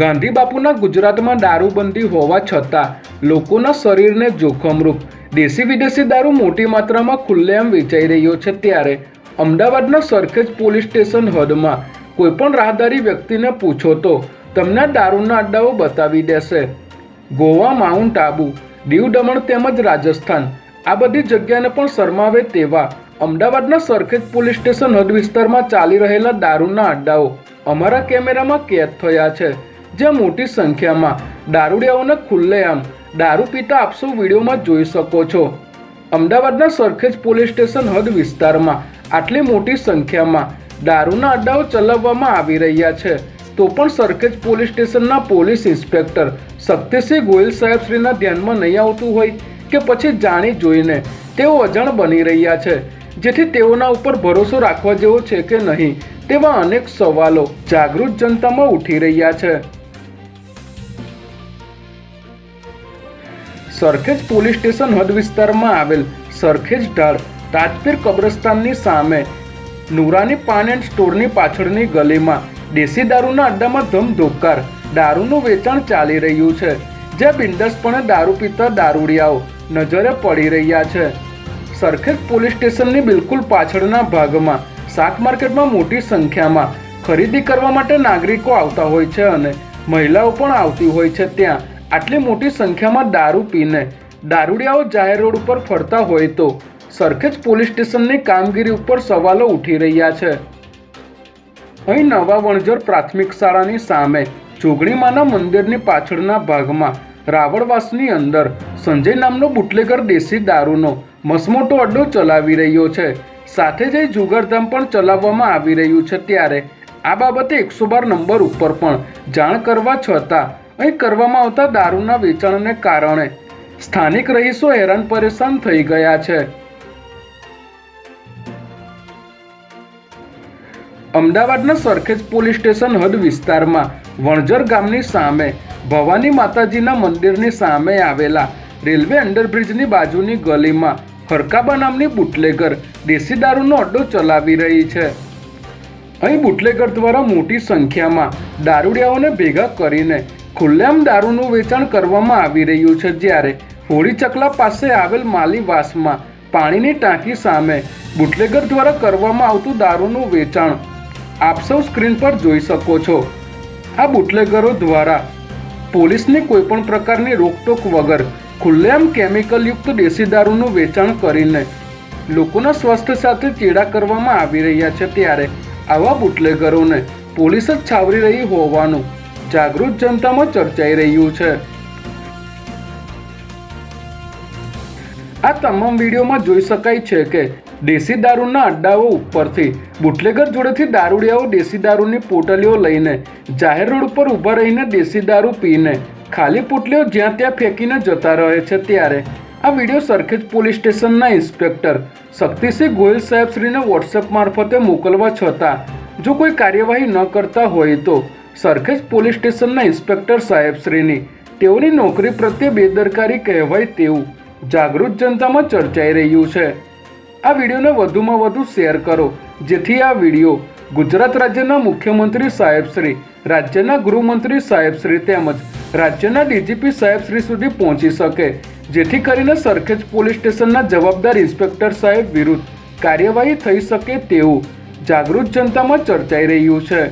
ગાંધી બાપુના ગુજરાતમાં દારૂબંધી હોવા છતાં લોકોના શરીરને જોખમરૂપ. દેશી વિદેશી દારૂ મોટી માત્રામાં ખુલ્લેઆમ વેચાઈ રહ્યો છે ત્યારે અમદાવાદના સરખેજ પોલીસ સ્ટેશન હદમાં કોઈપણ રાહદારી વ્યક્તિને પૂછો તો તમને દારૂના અડ્ડાઓ બતાવી દેશે. ગોવા, માઉન્ટ આબુ, દીવ દમણ તેમજ રાજસ્થાન આ બધી જગ્યાને પણ શરમાવે તેવા અમદાવાદના સરખેજ પોલીસ સ્ટેશન હદ વિસ્તારમાં ચાલી રહેલા દારૂના અડ્ડાઓ અમારા કેમેરામાં કેદ થયા છે. જ્યાં મોટી સંખ્યામાં દારૂડિયાઓને ખુલ્લેઆમ દારૂ પીતા આપશો વિડીયોમાં જોઈ શકો છો. અમદાવાદના સરખેજ પોલીસ સ્ટેશન હદ વિસ્તારમાં આટલી મોટી સંખ્યામાં દારૂના અડ્ડાઓ ચલાવવામાં આવી રહ્યા છે. તો પણ સરખેજ પોલીસ સ્ટેશનના પોલીસ ઇન્સ્પેક્ટર શક્તિસિંહ ગોયલ સાહેબ શ્રીના ધ્યાનમાં નહીં આવતું હોય કે પછી જાણી જોઈને તેઓ અજાણ બની રહ્યા છે. જેથી તેઓના ઉપર ભરોસો રાખવા જેવો છે કે નહીં તેવા અનેક સવાલો જાગૃત જનતામાં ઉઠી રહ્યા છે. સરખેજ પોલીસ સ્ટેશન હદ વિસ્તારમાં આવેલ સરખેજ ઢાળ તાજપીર કબ્રસ્તાનની સામે નુરાની પાન એન્ડ સ્ટોરની પાછળની ગલીમાં દેશી દારૂના અડ્ડામાં ધમધોકાર દારૂનું વેચાણ ચાલી રહ્યું છે. જે બિંદસપણે દારૂ પીતા દારૂડિયાઓ નજરે પડી રહ્યા છે. સરખેજ પોલીસ સ્ટેશનની બિલકુલ પાછળના ભાગમાં શાક માર્કેટમાં મોટી સંખ્યામાં ખરીદી કરવા માટે નાગરિકો આવતા હોય છે અને મહિલાઓ પણ આવતી હોય છે ત્યાં. આટલી મોટી સંખ્યામાં દારૂ પીને દારૂડિયાઓ જાહેર રોડ ઉપર ફરતા હોય તો સરખેજ પોલીસ સ્ટેશનની કામગીરી ઉપર સવાલો ઉઠી રહ્યા છે. અહીં નવા વણઝર પ્રાથમિક શાળાની સામે જોગણીમાના મંદિરની પાછળના ભાગમાં રાવણવાસની અંદર સંજય નામનો બુટલેગર દેશી દારૂનો મસમોટો અડ્ડો ચલાવી રહ્યો છે. સાથે જ જુગારધામ પણ ચલાવવામાં આવી રહ્યું છે ત્યારે આ બાબતે એકસો બાર નંબર ઉપર પણ જાણ કરવા છતાં અહીં કરવામાં આવતા દારૂના વેચાણને કારણે સ્થાનિક રહીશો હેરાન પરેશાન થઈ ગયા છે. અમદાવાદના સરખેજ પોલીસ સ્ટેશન હદ વિસ્તારમાં વણજર ગામની સામે ભવાની માતાજીના મંદિરની સામે આવેલા રેલવે અંડરબ્રિજની બાજુની ગલીમાં હરકાબા નામની બુટલેગર દેશી દારૂનો અડ્ડો ચલાવી રહી છે. અહીં બુટલેગર દ્વારા મોટી સંખ્યામાં દારૂડિયાઓને ભેગા કરીને ખુલ્લેઆમ દારૂનું વેચાણ કરવામાં આવી રહ્યું છે જ્યારે હોળી ચકલા પાસે આવેલ માલીવાસમાં પાણીની ટાંકી સામે બુટલેગર દ્વારા કરવામાં આવતું દારૂનું વેચાણ. આપ સૌ સ્ક્રીન પર જોઈ શકો છો. આ બુટલેગરો દ્વારા પોલીસની કોઈપણ પ્રકારની રોકટોક વગર ખુલ્લેઆમ કેમિકલયુક્ત દેશી દારૂનું વેચાણ કરીને લોકોના સ્વાસ્થ્ય સાથે ચેડા કરવામાં આવી રહ્યા છે ત્યારે આવા બુટલેગરોને પોલીસ જ છાવરી રહી હોવાનું જાગૃત જનતામાં ચર્ચાઈ રહ્યું છે. આ તમામ વિડીયોમાં જોઈ શકાય છે કે દેશી દારૂના અડ્ડાઓ ઉપરથી બુટલેગર જોડેથી દારૂડિયાઓ દેશી દારૂની પોટલીઓ લઈને જાહેર રોડ ઉપર ઊભા રહીને દેશી દારૂ પીને ખાલી પોટલીઓ જ્યાં ત્યાં ફેંકીને જતા રહે છે ત્યારે આ વીડિયો સરખેજ પોલીસ સ્ટેશનના ઇન્સ્પેક્ટર શક્તિસિંહ ગોયલ સાહેબશ્રીને વોટ્સએપ મારફતે મોકલવા છતાં જો કોઈ કાર્યવાહી ન કરતા હોય તો સરખેજ પોલીસ સ્ટેશનના ઇન્સ્પેક્ટર સાહેબશ્રીની તેઓની નોકરી પ્રત્યે બેદરકારી કહેવાય તેવું જાગૃત જનતામાં ચર્ચાઈ રહ્યું છે. આ વિડીયોને વધુમાં વધુ શેર કરો, જેથી આ વીડિયો ગુજરાત રાજ્યના મુખ્યમંત્રી સાહેબશ્રી રાજ્યના ગૃહમંત્રી સાહેબશ્રી તેમજ રાજ્યના ડીજીપી સાહેબશ્રી સુધી પહોંચી શકે, જેથી કરીને સરખેજ પોલીસ સ્ટેશનના જવાબદાર ઇન્સ્પેક્ટર સાહેબ વિરુદ્ધ કાર્યવાહી થઈ શકે તેવું જાગૃત જનતામાં ચર્ચાઈ રહ્યું છે.